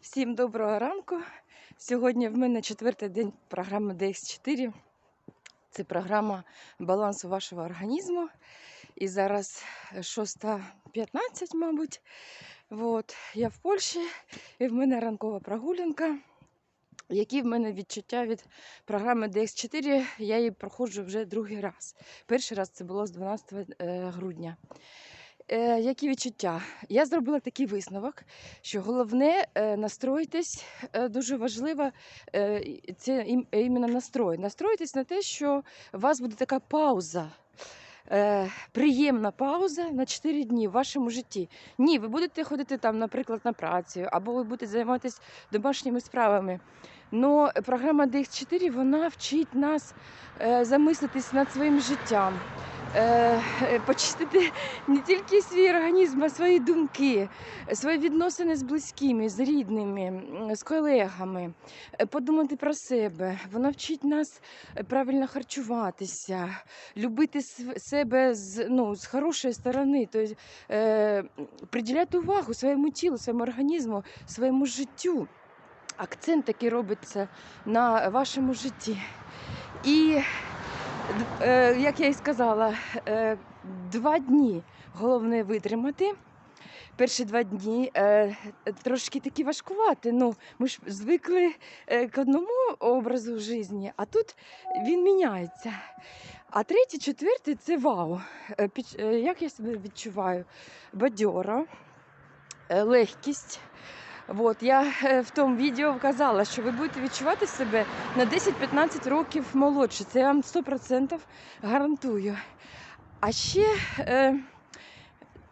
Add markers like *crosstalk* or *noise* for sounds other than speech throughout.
Всім доброго ранку. Сьогодні в мене четвертий день програми DX4. Це програма балансу вашого організму. І зараз 6.15, мабуть. От. Я в Польщі і в мене ранкова прогулянка. Які в мене відчуття від програми DX4, я її проходжу вже другий раз. Перший раз це було з 12 е, грудня. Е, які відчуття? Я зробила такий висновок, що головне е, настроїтись, е, дуже важливо е, це ім- іменно настрой. Настроїтесь на те, що у вас буде така пауза. Е, приємна пауза на 4 дні в вашому житті. Ні, ви будете ходити там, наприклад, на працю, або ви будете займатися домашніми справами. Но програма DX4 вона вчить нас е, замислитись над своїм життям, е, е, почистити *laughs* не тільки свій організм, а свої думки, свої відносини з близькими, з рідними, з колегами, е, подумати про себе. Вона вчить нас е, правильно харчуватися, любити себе з, ну, з хорошої сторони, тобто е, приділяти увагу своєму тілу, своєму організму, своєму життю. Акцент такий робиться на вашому житті. І, е, як я і сказала, е, два дні головне витримати. Перші два дні е, трошки такі важкувати. Ну, ми ж звикли е, к одному образу житті, а тут він міняється. А третій, четвертий це вау. Е, е, Як я себе відчуваю? Бадьора, е, легкість. От, я е, в тому відео вказала, що ви будете відчувати себе на 10-15 років молодше. Це я вам 100% гарантую. А ще е,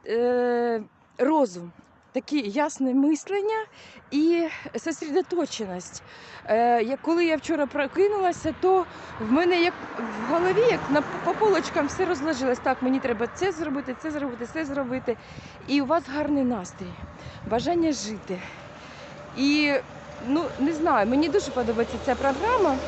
е, розум, таке ясне мислення і сосредоточеність. Е, коли я вчора прокинулася, то в мене як в голові, як на по полочкам все розложилось. Так, мені треба це зробити, це зробити, це зробити. І у вас гарний настрій, бажання жити. І ну не знаю, мені дуже подобається ця програма.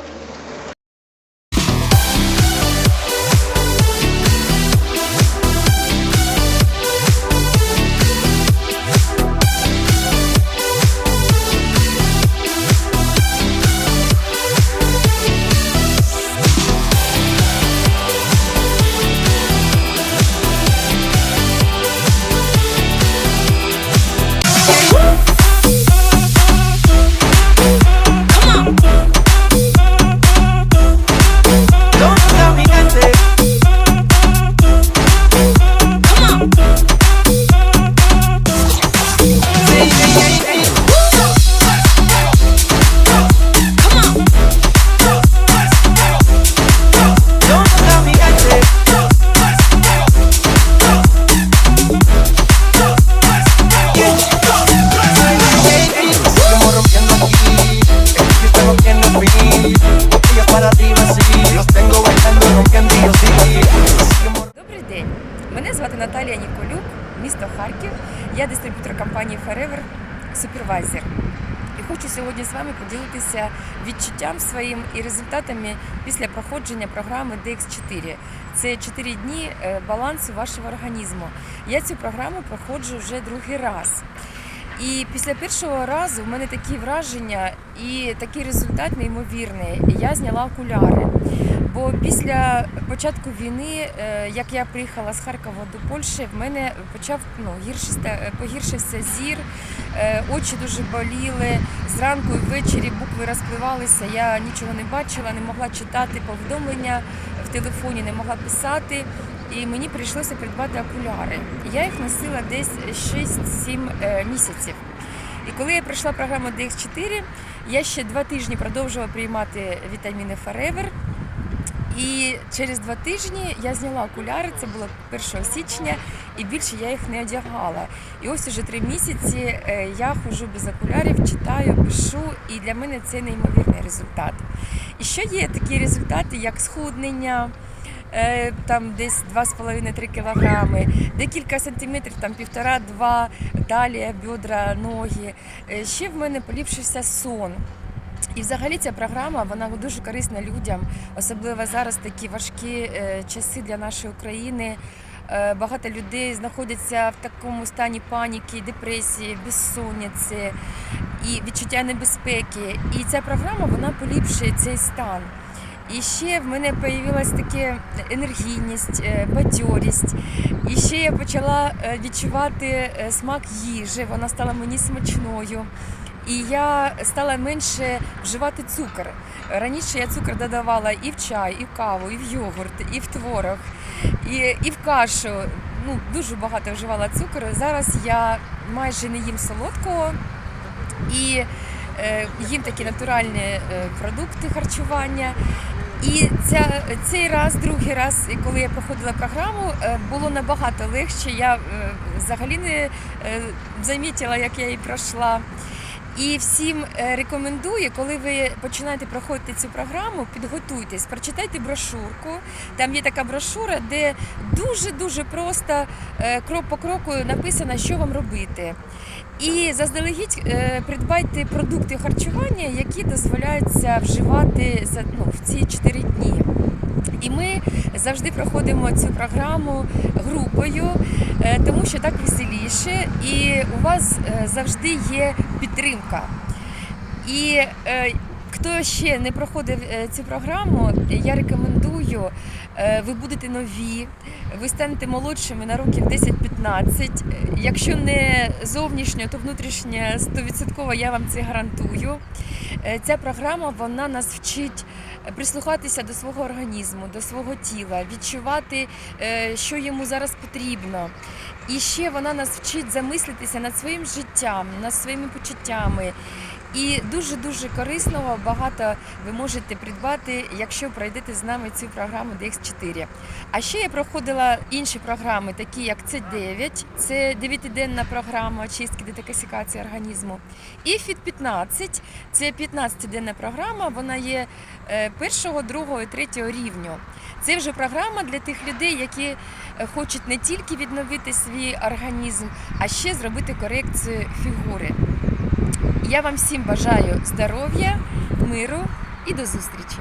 Харків. Я дистриб'ютор компанії Forever Supervisor. І хочу сьогодні з вами поділитися відчуттям своїм і результатами після проходження програми DX4. Це 4 дні е, балансу вашого організму. Я цю програму проходжу вже другий раз. І після першого разу в мене такі враження і такий результат неймовірний. Я зняла окуляри. Бо після початку війни, е, як я приїхала з Харкова до Польщі, в мене почав ну, гіршисти- погіршився зір, е, очі дуже боліли. Зранку і ввечері букви розпливалися. Я нічого не бачила, не могла читати повідомлення в телефоні, не могла писати. І мені прийшлося придбати окуляри. Я їх носила десь 6-7 е, місяців. І коли я пройшла програму DX4, я ще два тижні продовжувала приймати вітаміни Forever. І через два тижні я зняла окуляри, це було 1 січня, і більше я їх не одягала. І ось уже три місяці е, я ходжу без окулярів, читаю, пишу, і для мене це неймовірний результат. І ще є такі результати, як схуднення. е, Там десь 2,5-3 кілограми, декілька сантиметрів, там півтора-два, талія, бедра, ноги. Е, Ще в мене поліпшився сон. І взагалі ця програма вона дуже корисна людям, особливо зараз такі важкі е, часи для нашої України. Е, Багато людей знаходяться в такому стані паніки, депресії, безсонниці. і відчуття небезпеки. І ця програма вона поліпшує цей стан. І ще в мене таке енергійність, е, бадьорість. І ще я почала відчувати смак їжі, вона стала мені смачною. І я стала менше вживати цукор. Раніше я цукор додавала і в чай, і в каву, і в йогурт, і в творог, і, і в кашу. Ну, дуже багато вживала цукору. Зараз я майже не їм солодкого і е, їм такі натуральні е, продукти харчування. І ця, цей раз, другий раз, коли я проходила програму, е, було набагато легше. Я е, взагалі не замітила, як я її пройшла. І всім е, рекомендую, коли ви починаєте проходити цю програму, підготуйтесь, прочитайте брошурку. Там є така брошура, де дуже дуже просто е, крок по кроку написано, що вам робити. І заздалегідь е, придбайте продукти харчування, які дозволяються вживати за ну, в ці 4 дні. І ми завжди проходимо цю програму групою, е, тому що так веселіше, і у вас е, завжди є підтримка. І е, хто ще не проходив е, цю програму, я рекомендую. Е, Ви будете нові, ви станете молодшими на років 10-15. Е, Якщо не зовнішньо, то внутрішньо 100% я вам це гарантую. Ця програма вона нас вчить прислухатися до свого організму, до свого тіла, відчувати, що йому зараз потрібно. І ще вона нас вчить замислитися над своїм життям, над своїми почуттями. І дуже дуже корисного багато ви можете придбати, якщо пройдете з нами цю програму DX4. А ще я проходила інші програми, такі як С9, це 9-денна програма очистки детоксикації організму. І FIT 15 це 15-денна програма. Вона є е, першого, другого і третього рівню. Це вже програма для тих людей, які е, хочуть не тільки відновити свій організм, а ще зробити корекцію фігури. Я вам всім бажаю здоров'я, миру і до зустрічі!